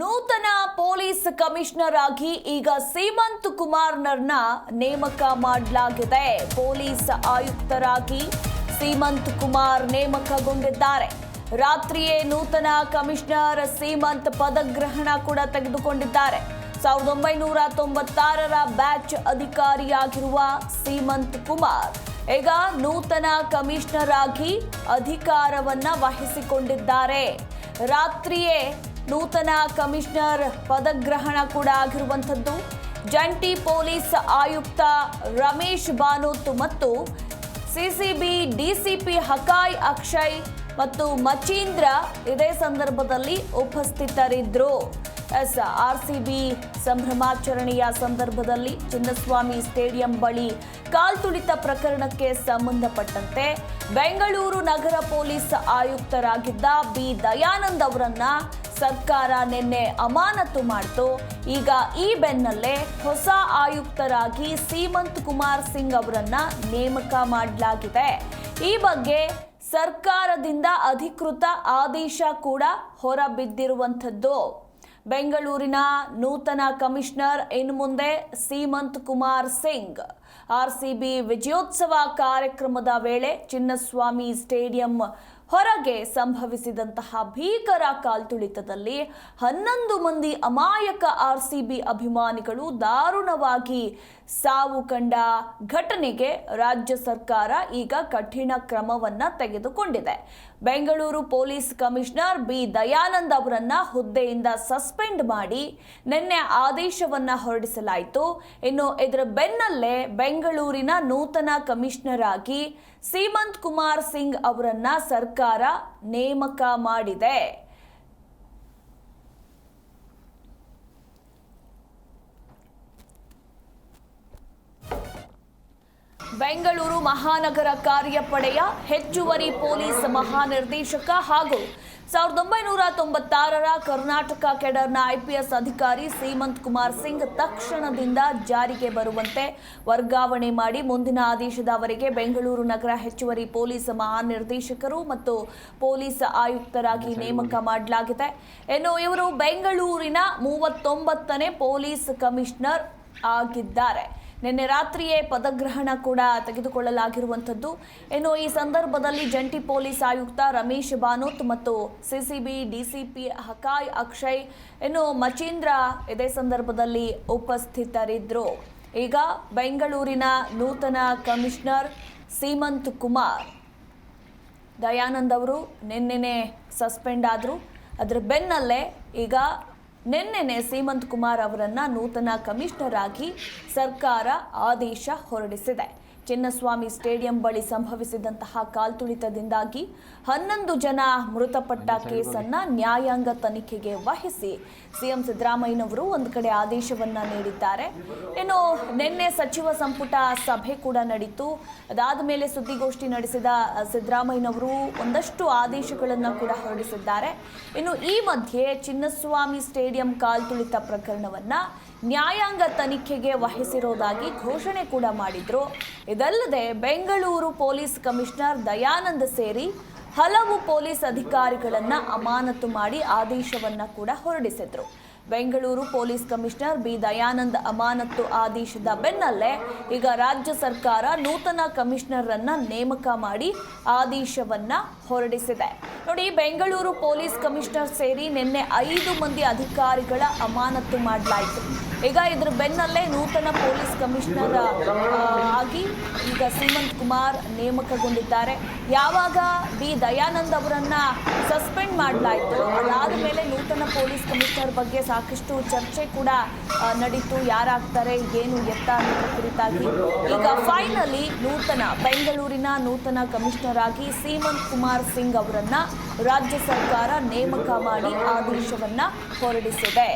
ನೂತನ police commissioner ಆಗಿ ಈಗ ಸೀಮಂತ್ ಕುಮಾರ್ನರ್ನ ನೇಮಕ ಮಾಡಲಾಗಿದೆ. ಪೊಲೀಸ್ ಆಯುಕ್ತರಾಗಿ ಸೀಮಂತ್ ಕುಮಾರ್ ನೇಮಕಗೊಂಡಿದ್ದಾರೆ. ರಾತ್ರಿಯೇ ನೂತನ ಕಮಿಷನರ್ ಸೀಮಂತ್ ಪದಗ್ರಹಣ ಕೂಡ ತೆಗೆದುಕೊಂಡಿದ್ದಾರೆ. ಸಾವಿರದ ಒಂಬೈನೂರ ತೊಂಬತ್ತಾರರ ಬ್ಯಾಚ್ ಅಧಿಕಾರಿಯಾಗಿರುವ ಸೀಮಂತ್ ಕುಮಾರ್ ಈಗ ನೂತನ ಕಮಿಷನರ್ ಆಗಿ ಅಧಿಕಾರವನ್ನ ವಹಿಸಿಕೊಂಡಿದ್ದಾರೆ. ರಾತ್ರಿಯೇ ನೂತನ ಕಮಿಷನರ್ ಪದಗ್ರಹಣ ಕೂಡ ಆಗಿರುವಂಥದ್ದು. ಜಂಟಿ ಪೊಲೀಸ್ ಆಯುಕ್ತ ರಮೇಶ್ ಬಾನೋತ್ ಮತ್ತು ಸಿಸಿಬಿ, ಡಿಸಿಪಿ ಹಕಾಯ್ ಅಕ್ಷಯ್ ಮತ್ತು ಮಚೀಂದ್ರ ಇದೇ ಸಂದರ್ಭದಲ್ಲಿ ಉಪಸ್ಥಿತರಿದ್ದರು ಎಸ್ ಆರ್ ಸಿ ಬಿ ಸಂಭ್ರಮಾಚರಣೆಯ ಸಂದರ್ಭದಲ್ಲಿ ಚಿನ್ನಸ್ವಾಮಿ ಸ್ಟೇಡಿಯಂ ಬಳಿ ಕಾಲ್ತುಳಿತ ಪ್ರಕರಣಕ್ಕೆ ಸಂಬಂಧಪಟ್ಟಂತೆ ಬೆಂಗಳೂರು ನಗರ ಪೊಲೀಸ್ ಆಯುಕ್ತರಾಗಿದ್ದ ಬಿ. ದಯಾನಂದ್ ಅವರನ್ನ ಸರ್ಕಾರ ನಿನ್ನೆ ಅಮಾನತು ಮಾಡಿತು. ಈಗ ಈ ಬೆನ್ನಲ್ಲೇ ಹೊಸ ಆಯುಕ್ತರಾಗಿ ಸೀಮಂತ್ ಕುಮಾರ್ ಸಿಂಗ್ ಅವರನ್ನ ನೇಮಕ ಮಾಡಲಾಗಿದೆ. ಈ ಬಗ್ಗೆ ಸರ್ಕಾರದಿಂದ ಅಧಿಕೃತ ಆದೇಶ ಕೂಡ ಹೊರಬಿದ್ದಿರುವಂಥದ್ದು. ಬೆಂಗಳೂರಿನ ನೂತನ ಕಮಿಷನರ್ ಇನ್ನು ಮುಂದೆ ಸೀಮಂತ್ ಕುಮಾರ್ ಸಿಂಗ್. ಆರ್ಸಿಬಿ ವಿಜಯೋತ್ಸವ ಕಾರ್ಯಕ್ರಮದ ವೇಳೆ ಚಿನ್ನಸ್ವಾಮಿ ಸ್ಟೇಡಿಯಂ ಹೊರಗೆ ಸಂಭವಿಸಿದಂತಹ ಭೀಕರ ಕಾಲ್ತುಳಿತದಲ್ಲಿ ಹನ್ನೊಂದು ಮಂದಿ ಅಮಾಯಕ ಆರ್ಸಿಬಿ ಅಭಿಮಾನಿಗಳು ದಾರುಣವಾಗಿ ಸಾವು ಕಂಡ ಘಟನೆಗೆ ರಾಜ್ಯ ಸರ್ಕಾರ ಈಗ ಕಠಿಣ ಕ್ರಮವನ್ನ ತೆಗೆದುಕೊಂಡಿದೆ. Bengaluru police commissioner B. Dayanand ಅವರನ್ನ ಹುದ್ದೆಯಿಂದ ಸಸ್ಪೆಂಡ್ ಮಾಡಿ ನಿನ್ನೆ ಆದೇಶವನ್ನ ಹೊರಡಿಸಲಾಯಿತು. ಇನ್ನು ಇದರ ಬೆನ್ನಲ್ಲೇ ಬೆಂಗಳೂರಿನ ನೂತನ ಕಮಿಷನರ್ ಆಗಿ ಸೀಮಂತ್ ಕುಮಾರ್ ಸಿಂಗ್ ಅವರನ್ನ ಸರ್ಕಾರ ನೇಮಕ ಮಾಡಿದೆ. ಬೆಂಗಳೂರು ಮಹಾನಗರ ಕಾರ್ಯಪಡೆಯ ಹೆಚ್ಚುವರಿ ಪೊಲೀಸ್ ಮಹಾನಿರ್ದೇಶಕ ಹಾಗೂ ಸಾವಿರದ ಒಂಬೈನೂರ ತೊಂಬತ್ತಾರರ ಕರ್ನಾಟಕ ಕೆಡರ್ನ ಐಪಿಎಸ್ ಅಧಿಕಾರಿ ಸೀಮಂತ್ ಕುಮಾರ್ ಸಿಂಗ್ ತಕ್ಷಣದಿಂದ ಜಾರಿಗೆ ಬರುವಂತೆ ವರ್ಗಾವಣೆ ಮಾಡಿ ಮುಂದಿನ ಆದೇಶದವರೆಗೆ ಬೆಂಗಳೂರು ನಗರ ಹೆಚ್ಚುವರಿ ಪೊಲೀಸ್ ಮಹಾನಿರ್ದೇಶಕರು ಮತ್ತು ಪೊಲೀಸ್ ಆಯುಕ್ತರಾಗಿ ನೇಮಕ ಮಾಡಲಾಗಿದೆ. ಇನ್ನು ಇವರು ಬೆಂಗಳೂರಿನ ಮೂವತ್ತೊಂಬತ್ತನೇ ಪೊಲೀಸ್ ಕಮಿಷನರ್ ಆಗಿದ್ದಾರೆ. ನಿನ್ನೆ ರಾತ್ರಿಯೇ ಪದಗ್ರಹಣ ಕೂಡ ತೆಗೆದುಕೊಳ್ಳಲಾಗಿರುವಂಥದ್ದು. ಇನ್ನು ಈ ಸಂದರ್ಭದಲ್ಲಿ ಜಂಟಿ ಪೊಲೀಸ್ ಆಯುಕ್ತ ರಮೇಶ್ ಬಾನೋತ್ ಮತ್ತು ಸಿಸಿಬಿ, ಡಿಸಿಪಿ ಹಕಾಯ್ ಅಕ್ಷಯ್, ಇನ್ನು ಮಚೀಂದ್ರ ಇದೇ ಸಂದರ್ಭದಲ್ಲಿ ಉಪಸ್ಥಿತರಿದ್ದರು ಈಗ ಬೆಂಗಳೂರಿನ ನೂತನ ಕಮಿಷನರ್ ಸೀಮಂತ್ ಕುಮಾರ್. ದಯಾನಂದ್ ಅವರು ನಿನ್ನೆನೆ ಸಸ್ಪೆಂಡ್ ಆದರು. ಅದರ ಬೆನ್ನಲ್ಲೇ ಈಗ ನಿನ್ನೆನೆ ಸೀಮಂತ್ ಕುಮಾರ್ ಅವರನ್ನ ನೂತನ ಕಮಿಷನರ್ ಆಗಿ ಸರ್ಕಾರ ಆದೇಶ ಹೊರಡಿಸಿದೆ. ಚಿನ್ನಸ್ವಾಮಿ ಸ್ಟೇಡಿಯಂ ಬಳಿ ಸಂಭವಿಸಿದಂತಹ ಕಾಲ್ತುಳಿತದಿಂದಾಗಿ ಹನ್ನೊಂದು ಜನ ಮೃತಪಟ್ಟ ಕೇಸನ್ನ ನ್ಯಾಯಾಂಗ ತನಿಖೆಗೆ ವಹಿಸಿ ಸಿಎಂ ಸಿದ್ದರಾಮಯ್ಯನವರು ಒಂದು ಕಡೆ ಆದೇಶವನ್ನ ನೀಡಿದ್ದಾರೆ. ಇನ್ನು ನಿನ್ನೆ ಸಚಿವ ಸಂಪುಟ ಸಭೆ ಕೂಡ ನಡೀತು. ಅದಾದ ಮೇಲೆ ಸುದ್ದಿಗೋಷ್ಠಿ ನಡೆಸಿದ ಸಿದ್ದರಾಮಯ್ಯನವರು ಒಂದಷ್ಟು ಆದೇಶಗಳನ್ನು ಕೂಡ ಹೊರಡಿಸಿದ್ದಾರೆ. ಇನ್ನು ಈ ಮಧ್ಯೆ ಚಿನ್ನಸ್ವಾಮಿ ಸ್ಟೇಡಿಯಂ ಕಾಲ್ತುಳಿತ ಪ್ರಕರಣವನ್ನ ನ್ಯಾಯಾಂಗ ತನಿಖೆಗೆ ವಹಿಸಿರೋದಾಗಿ ಘೋಷಣೆ ಕೂಡ ಮಾಡಿದ್ರು. ಇದಲ್ಲದೆ ಬೆಂಗಳೂರು ಪೊಲೀಸ್ ಕಮಿಷನರ್ ದಯಾನಂದ್ ಸೇರಿ ಹಲವು ಪೊಲೀಸ್ ಅಧಿಕಾರಿಗಳನ್ನು ಅಮಾನತು ಮಾಡಿ ಆದೇಶವನ್ನ ಕೂಡ ಹೊರಡಿಸಿದ್ರು. Bengaluru police commissioner B. Dayananda ಅಮಾನತ್ತು ಆದೇಶದ ಬೆನ್ನಲ್ಲೇ ಈಗ ರಾಜ್ಯ ಸರ್ಕಾರ ನೂತನ ಕಮಿಷನರ್ ಅನ್ನ ನೇಮಕ ಮಾಡಿ ಆದೇಶವನ್ನ ಹೊರಡಿಸಿದೆ. ನೋಡಿ, ಬೆಂಗಳೂರು ಪೊಲೀಸ್ ಕಮಿಷನರ್ ಸೇರಿ ನಿನ್ನೆ ಐದು ಮಂದಿ ಅಧಿಕಾರಿಗಳ ಅಮಾನತ್ತು ಮಾಡಲಾಯಿತು. ಈಗ ಇದ್ರ ಬೆನ್ನಲ್ಲೇ ನೂತನ ಪೊಲೀಸ್ ಕಮಿಷನರ್ ಆಗಿ ಈಗ ಸುಮಂತ್ ಕುಮಾರ್ ನೇಮಕಗೊಂಡಿದ್ದಾರೆ. ಯಾವಾಗ ಬಿ. ದಯಾನಂದ್ ಅವರನ್ನ ಸಸ್ಪೆಂಡ್ ಮಾಡಲಾಯಿತು ಅದಾದ ಮೇಲೆ ನೂತನ ಪೊಲೀಸ್ ಕಮಿಷನರ್ ಬಗ್ಗೆ ಸಾಕಷ್ಟು ಚರ್ಚೆ ಕೂಡ ನಡೀತು. ಯಾರಾಗ್ತಾರೆ, ಏನು ಎತ್ತ ಅನ್ನೋದ್ರ ಕುರಿತಾಗಿ. ಈಗ ಫೈನಲಿ ನೂತನ, ಬೆಂಗಳೂರಿನ ನೂತನ ಕಮಿಷನರ್ ಆಗಿ ಸೀಮಂತ್ ಕುಮಾರ್ ಸಿಂಗ್ ಅವರನ್ನ ರಾಜ್ಯ ಸರ್ಕಾರ ನೇಮಕ ಮಾಡಿ ಆದೇಶವನ್ನ ಹೊರಡಿಸಿದೆ.